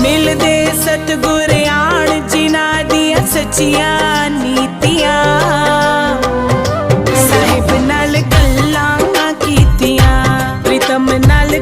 ਮਿਲਦੇ ਸਤਗੁਰ ਆਣ ਜਿਨ੍ਹਾਂ ਦੀਆਂ ਸੱਚੀਆਂ ਨੀਤੀਆਂ। ਸਾਹਿਬ ਨਾਲ ਗੱਲਾਂ ਕੀਤੀਆਂ ਪ੍ਰੀਤਮ ਨਾਲ